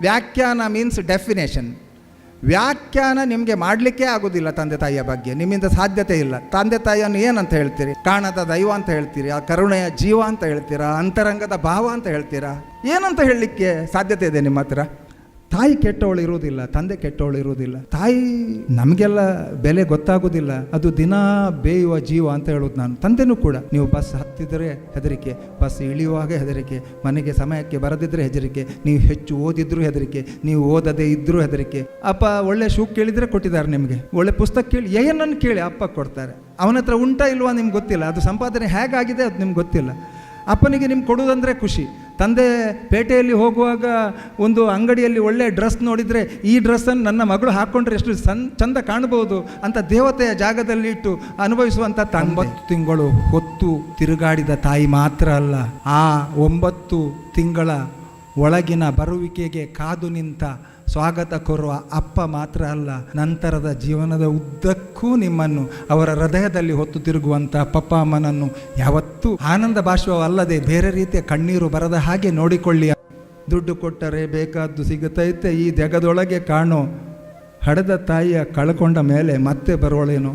ವ್ಯಾಖ್ಯಾನ means definition ವ್ಯಾಖ್ಯಾನ ನಿಮಗೆ ಮಾಡಲಿಕ್ಕೆ ಆಗೋದಿಲ್ಲ ತಂದೆ ತಾಯಿಯ ಬಗ್ಗೆ. ನಿಮ್ಮಿಂದ ಸಾಧ್ಯತೆ ಇಲ್ಲ. ತಂದೆ ತಾಯಿಯನ್ನು ಏನಂತ ಹೇಳ್ತೀರಿ? ಕಾಣದ ದೈವ ಅಂತ ಹೇಳ್ತೀರಿ? ಆ ಕರುಣೆಯ ಜೀವ ಅಂತ ಹೇಳ್ತೀರಾ? ಅಂತರಂಗದ ಭಾವ ಅಂತ ಹೇಳ್ತೀರಾ? ಏನಂತ ಹೇಳಲಿಕ್ಕೆ ಸಾಧ್ಯತೆ ಇದೆ ನಿಮ್ಮ ಹತ್ರ? ತಾಯಿ ಕೆಟ್ಟವಳು ಇರುವುದಿಲ್ಲ, ತಂದೆ ಕೆಟ್ಟವಳು ಇರುವುದಿಲ್ಲ. ತಾಯಿ ನಮಗೆಲ್ಲ ಬೆಲೆ ಗೊತ್ತಾಗೋದಿಲ್ಲ ಅದು ದಿನ ಬೇಯುವ ಜೀವ ಅಂತ ಹೇಳೋದು ನಾನು. ತಂದೆನೂ ಕೂಡ ನೀವು ಬಸ್ ಹತ್ತಿದ್ರೆ ಹೆದರಿಕೆ, ಬಸ್ ಇಳಿಯುವಾಗ ಹೆದರಿಕೆ, ಮನೆಗೆ ಸಮಯಕ್ಕೆ ಬರದಿದ್ದರೆ ಹೆದರಿಕೆ, ನೀವು ಹೆಚ್ಚು ಓದಿದ್ರೂ ಹೆದರಿಕೆ, ನೀವು ಓದದೇ ಇದ್ರೂ ಹೆದರಿಕೆ. ಅಪ್ಪ ಒಳ್ಳೆ ಶೂ ಕೇಳಿದರೆ ಕೊಟ್ಟಿದ್ದಾರೆ ನಿಮಗೆ. ಒಳ್ಳೆ ಪುಸ್ತಕ ಕೇಳಿ, ಏನನ್ನು ಕೇಳಿ ಅಪ್ಪ ಕೊಡ್ತಾರೆ. ಅವನ ಹತ್ರ ಉಂಟಾ ಇಲ್ವಾ ನಿಮ್ಗೆ ಗೊತ್ತಿಲ್ಲ. ಅದು ಸಂಪಾದನೆ ಹೇಗಾಗಿದೆ ಅದು ನಿಮ್ಗೆ ಗೊತ್ತಿಲ್ಲ. ಅಪ್ಪನಿಗೆ ನಿಮ್ಗೆ ಕೊಡುವುದಂದ್ರೆ ಖುಷಿ. ತಂದೆ ಪೇಟೆಯಲ್ಲಿ ಹೋಗುವಾಗ ಒಂದು ಅಂಗಡಿಯಲ್ಲಿ ಒಳ್ಳೆಯ ಡ್ರೆಸ್ ನೋಡಿದರೆ ಈ ಡ್ರೆಸ್ಸನ್ನು ನನ್ನ ಮಗಳು ಹಾಕ್ಕೊಂಡ್ರೆ ಎಷ್ಟು ಸನ್, ಚಂದ ಕಾಣಬಹುದು ಅಂತ ದೇವತೆಯ ಜಾಗದಲ್ಲಿ ಇಟ್ಟು ಅನುಭವಿಸುವಂಥ ಒಂಬತ್ತು ತಿಂಗಳು ಹೊತ್ತು ತಿರುಗಾಡಿದ ತಾಯಿ ಮಾತ್ರ ಅಲ್ಲ, ಆ ಒಂಬತ್ತು ತಿಂಗಳ ಒಳಗಿನ ಬರುವಿಕೆಗೆ ಕಾದು ನಿಂತ ಸ್ವಾಗತ ಕೋರುವ ಅಪ್ಪ ಮಾತ್ರ ಅಲ್ಲ, ನಂತರದ ಜೀವನದ ಉದ್ದಕ್ಕೂ ನಿಮ್ಮನ್ನು, ಅವರ ಹೃದಯದಲ್ಲಿ ಹೊತ್ತು ತಿರುಗುವಂಥ ಪಪ್ಪ ಅಮ್ಮನನ್ನು ಯಾವತ್ತೂ ಆನಂದ ಭಾಷವಲ್ಲದೆ ಬೇರೆ ರೀತಿಯ ಕಣ್ಣೀರು ಬರದ ಹಾಗೆ ನೋಡಿಕೊಳ್ಳಿ ದುಡ್ಡು ಕೊಟ್ಟರೆ ಬೇಕಾದ್ದು ಸಿಗುತ್ತೈತೆ, ಈ ಜಗದೊಳಗೆ ಕಾಣೋ. ಹಡೆದ ತಾಯಿಯ ಕಳ್ಕೊಂಡ ಮೇಲೆ ಮತ್ತೆ ಬರೋಳೇನೋ